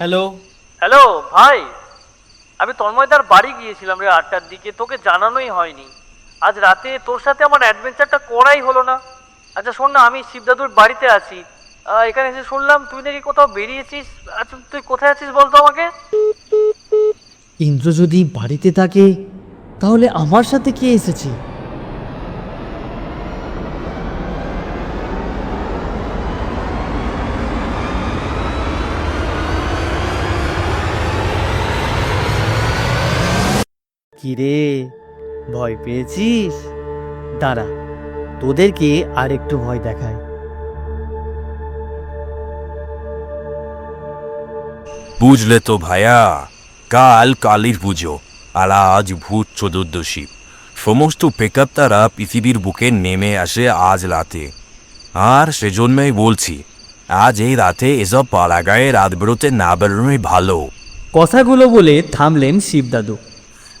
Hello hello ভাই। আমি তন্ময়দার বাড়ি গিয়েছিলাম রে আটটার দিকে। তোকে জানানোই হয়নি। আজ রাতে তোর সাথে আমার অ্যাডভেঞ্চারটা করাই হলো না। আচ্ছা শোন না আমি শিবদাদুর বাড়িতে আছি। এখানে এসে শুনলাম তুই নাকি কোথাও বেরিয়েছিস। আচ্ছা তুই কোথায় আছিস বলতো আমাকে? ইন্দ্র যদি বাড়িতে থাকে তাহলে আমার সাথে কে এসেছে? কিরে ভয় পেয়েছিস? দাঁড়া তোদেরকে আর একটু ভয় দেখায় বুঝলে তো ভাইয়া কাল কালীর পুজো আর আজ ভূত চতুর্দশী। সমস্ত পেকআপ তারা পৃথিবীর বুকে নেমে আসে আজ রাতে। আর সেজন্যই বলছি আজ এই রাতে এসব পাড়াগায়ে রাত বেরোতে না বেরোনোই ভালো। কথাগুলো বলে থামলেন শিবদাদু।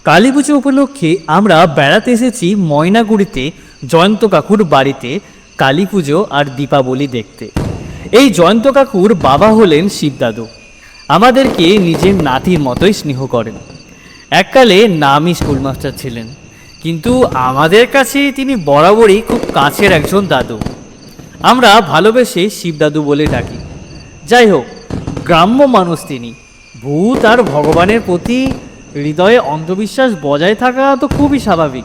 কালী পুজো উপলক্ষে আমরা বেড়াতে এসেছি ময়নাগুড়িতে জয়ন্ত কাকুর বাড়িতে কালী পুজো আর দীপাবলি দেখতে। এই জয়ন্ত কাকুর বাবা হলেন শিবদাদু। আমাদেরকে নিজের নাতির মতোই স্নেহ করেন। এককালে নামই স্কুলমাস্টার ছিলেন, কিন্তু আমাদের কাছে তিনি বরাবরই খুব কাছের একজন দাদু। আমরা ভালোবেসে শিবদাদু বলে ডাকি। যাই হোক, গ্রাম্য মানুষ তিনি। ভূত আর ভগবানের প্রতি হৃদয়ে অন্ধবিশ্বাস বজায় থাকা তো খুবই স্বাভাবিক।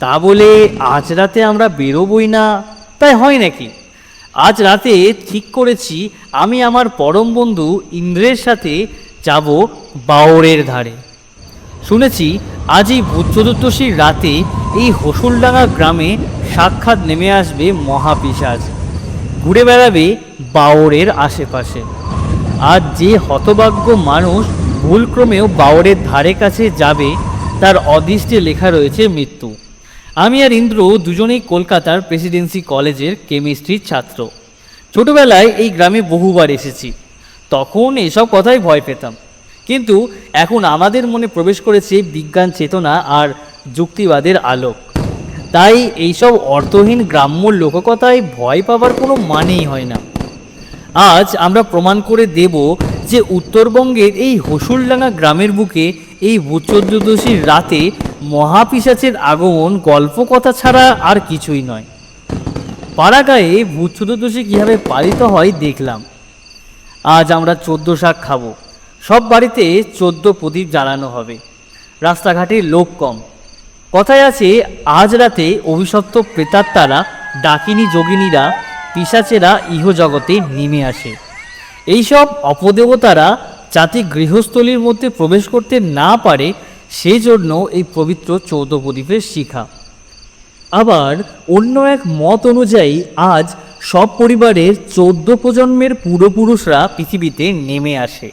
তা বলে আজ রাতে আমরা বেরোবই না? তাই হয় নাকি? আজ রাতে ঠিক করেছি আমি আমার পরম বন্ধু ইন্দ্রের সাথে যাব বাওরের ধারে। শুনেছি আজ এই ভূত চতুর্দশীর রাতে এই হোসুলডাঙ্গা গ্রামে সাক্ষাৎ নেমে আসবে মহাপিশাচ ঘুরে বেড়াবে বাওরের আশেপাশে। আজ যে হতভাগ্য মানুষ ভুলক্রমেও বাওরের ধারে কাছে যাবে, তার অদৃষ্টে লেখা রয়েছে মৃত্যু। আমি আর ইন্দ্র দুজনেই কলকাতার প্রেসিডেন্সি কলেজের কেমিস্ট্রির ছাত্র। ছোটবেলায় এই গ্রামে বহুবার এসেছি। তখন এসব কথাই ভয় পেতাম। কিন্তু এখন আমাদের মনে প্রবেশ করেছে বিজ্ঞান চেতনা আর যুক্তিবাদের আলোক। তাই এইসব অর্থহীন গ্রাম্য লোককথায় ভয় পাবার কোনো মানেই হয় না। আজ আমরা প্রমাণ করে দেব যে উত্তরবঙ্গের এই হসুলডাঙ্গা গ্রামের বুকে এই ভূচোদ্দশীর রাতে মহাপিশাচের আগমন গল্প কথা ছাড়া আর কিছুই নয়। পাড়াগায়ে ভূত কীভাবে পালিত হয় দেখলাম। আজ আমরা চোদ্দ শাক খাব। সব বাড়িতে চোদ্দ প্রদীপ জ্বালানো হবে। রাস্তাঘাটে লোক কম। কথায় আছে, আজ রাতে অভিশপ্ত প্রেতাত্মারা, ডাকিনী যোগিনীরা পিসাচেরা ইহজগতে নেমে আসে। এইসব অপদেবতারা যাতে গৃহস্থলীর মধ্যে প্রবেশ করতে না পারে, সেজন্য এই পবিত্র চৌদ্দ প্রদীপের শিখা। আবার অন্য এক মত অনুযায়ী আজ সব পরিবারের চোদ্দ প্রজন্মের পূর্বপুরুষরা পৃথিবীতে নেমে আসে।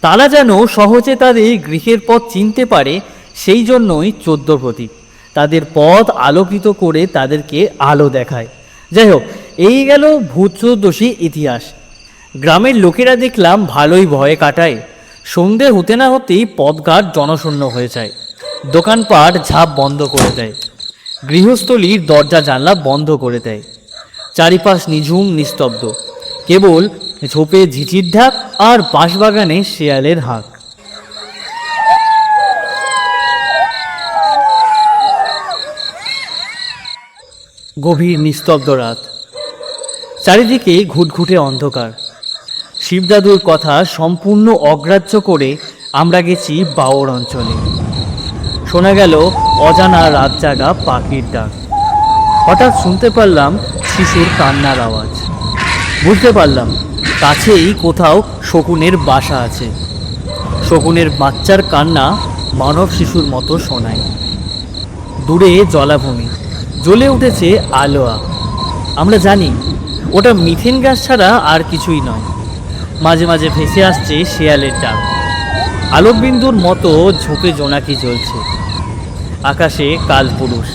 তারা যেন সহজে তাদের গৃহের পথ চিনতে পারে, সেই জন্যই চোদ্দ প্রতীক তাদের পথ আলোকিত করে তাদেরকে আলো দেখায়। যাই হোক, এই গেল ভূত চতুর্দশী ইতিহাস। গ্রামের লোকেরা দেখলাম ভালোই ভয়ে কাটায়। সন্ধে হতে না হতেই পথঘাট জনশূন্য হয়ে যায়। দোকানপাট ঝাঁপ বন্ধ করে দেয়। গৃহস্থলীর দরজা জানলা বন্ধ করে দেয়। চারিপাশ নিঝুম, নিস্তব্ধ। কেবল ঝোপে ঝিঝির ঢাক আর বাঁশবাগানে শেয়ালের হাঁক। গভীর নিস্তব্ধ রাত। চারিদিকে ঘুটঘুটে অন্ধকার। শিবদাদুর কথা সম্পূর্ণ অগ্রাহ্য করে আমরা গেছি বাওর অঞ্চলে। শোনা গেল অজানা রাত জাগা পাখির ডাক। হঠাৎ শুনতে পারলাম শিশুর কান্নার আওয়াজ। বুঝতে পারলাম, কাছেই কোথাও শকুনের বাসা আছে। শকুনের বাচ্চার কান্না মানব শিশুর মতো শোনায়। দূরে জলাভূমি, জ্বলে উঠেছে আলোয়া। আমরা জানি, ওটা মিথেন গ্যাস ছাড়া আর কিছুই নয়। মাঝে মাঝে ভেসে আসছে শেয়ালের ডাক। আলোকবিন্দুর মতো ঝোপে জোনাকি জ্বলছে। আকাশে কালপুরুষ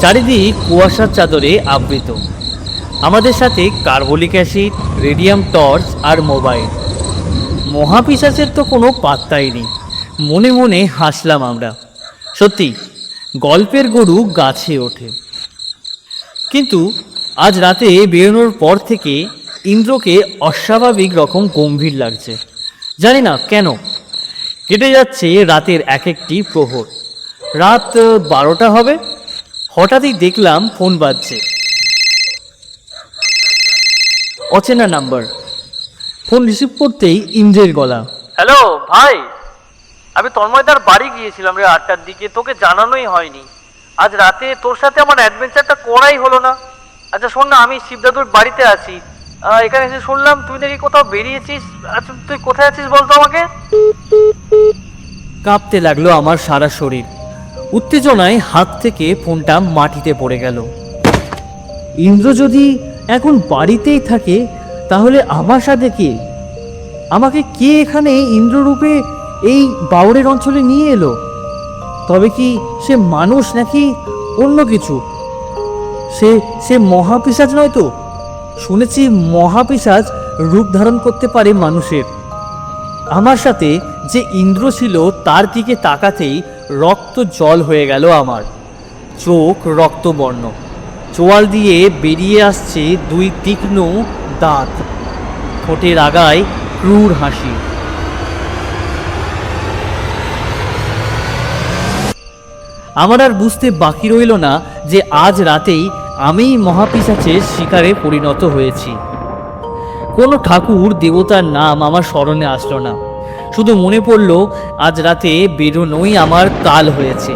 চারিদিক কুয়াশার চাদরে আবৃত। আমাদের সাথে কার্বলিক অ্যাসিড, রেডিয়াম টর্চ আর মোবাইল। মহাপিশাচের তো কোনো পাত্তাই নেই। মনে মনে হাসলাম আমরা। সত্যি, গল্পের গরু গাছে ওঠে। কিন্তু আজ রাতে বেরোনোর পর থেকে ইন্দ্রকে অস্বাভাবিক রকম গম্ভীর লাগছে। জানি না, কেন? কেটে যাচ্ছে রাতের এক একটি প্রহর। রাত বারোটা হবে, হঠাৎই দেখলাম ফোন বাজছে। অচেনা নাম্বার। ফোন রিসিভ করতেই ইন্দ্রের গলা। হ্যালো, ভাই! আমি তন্ময়দার বাড়ি গিয়েছিলাম রে আটটার দিকে, তোকে জানানোই হয়নি। আজ রাতে তোর সাথে আমার অ্যাডভেঞ্চারটা করাই হলো না। আচ্ছা শোন না, আমি শিবদাদুর বাড়িতে আছি। এখানে এসে শুনলাম, তুই নাকি কোথাও বেরিয়েছিস? আচ্ছা তুই কোথায় আছিস বলতো আমাকে? কাঁপতে লাগল আমার সারা শরীর। উত্তেজনায় হাত থেকে ফোনটা মাটিতে পড়ে গেল। ইন্দ্র যদি এখন বাড়িতেই থাকে, তাহলে আমার সাথে কে? আমাকে কে এখানে ইন্দ্ররূপে এই বাউরের অঞ্চলে নিয়ে এলো? তবে কি সে মানুষ নাকি অন্য কিছু? সে সে মহাপিসাজ নয় তো? শুনেছি মহাপিসাজ রূপ ধারণ করতে পারে মানুষের। আমার সাথে যে ইন্দ্র ছিল, তার দিকে তাকাতেই রক্ত জল হয়ে গেল আমার। চোখ রক্তবর্ণ। চোয়াল দিয়ে বেরিয়ে আসছে দুই তীক্ষ্ণ দাঁত। ঠোঁটের আগায় ক্রূর হাসি। আমার আর বুঝতে বাকি রইল না যে আজ রাতেই আমিই মহাপিসাচের শিকারে পরিণত হয়েছি। কোনো ঠাকুর দেবতার নাম আমার স্মরণে আসলো না। শুধু মনে পড়ল, আজ রাতে বেরোনোই আমার কাল হয়েছে।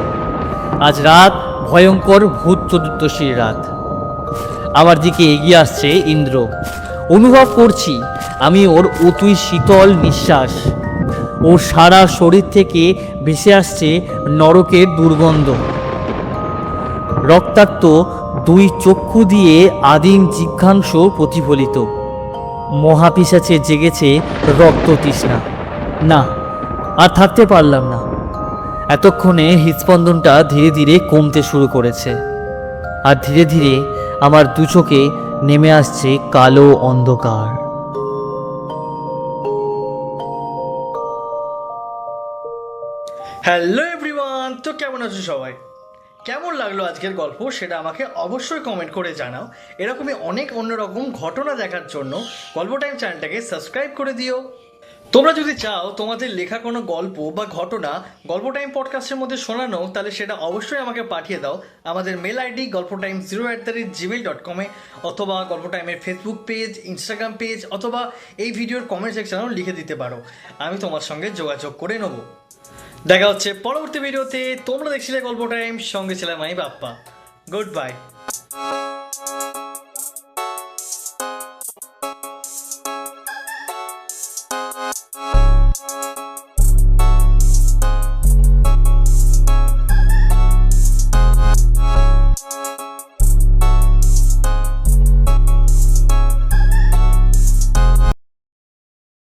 আজ রাত ভয়ঙ্কর ভূত চতুর্দশীর রাত। আমার দিকে এগিয়ে আসছে ইন্দ্র। অনুভব করছি, আমি ওর অতুই শীতল নিঃশ্বাস। ওর সারা শরীর থেকে ভেসে আসছে নরকের দুর্গন্ধ। রক্তাক্ত দুই চক্ষু দিয়ে আদিম জিজ্ঞাংস প্রতিফলিত। মহাপিসাচে জেগেছে রক্ত তৃষ্ণা। না, আর থাকতে পারলাম না। এতক্ষণে হৃৎস্পন্দনটা ধীরে ধীরে কমতে শুরু করেছে। আর ধীরে ধীরে আমার দু চোখে নেমে আসছে কালো অন্ধকার। হ্যালো এভরিওয়ান তো কেমন আছো সবাই? কেমন লাগল আজকের গল্প সেটা আমাকে অবশ্যই কমেন্ট করে জানাও। এরকমই অনেক অন্যরকম ঘটনা দেখার জন্য গল্প টাইম চ্যানেলটাকে সাবস্ক্রাইব করে দিও। তোমরা যদি চাও তোমাদের লেখা কোনো গল্প বা ঘটনা গল্প টাইম পডকাস্টের মধ্যে শোনানো, তাহলে সেটা অবশ্যই আমাকে পাঠিয়ে দাও। আমাদের মেল আইডি গল্প time zero at the rate Gmail dot কমে অথবা গল্প টাইমের ফেসবুক পেজ ইনস্টাগ্রাম পেজ অথবা এই ভিডিওর কমেন্ট সেকশনেও লিখে দিতে পারো। আমি তোমার সঙ্গে যোগাযোগ করে নেব। দেখা হচ্ছে পরবর্তী ভিডিওতে। তোমরা দেখছিলে গল্প টাইম সঙ্গে ছিলাম আমি বাপ্পা গুড বাই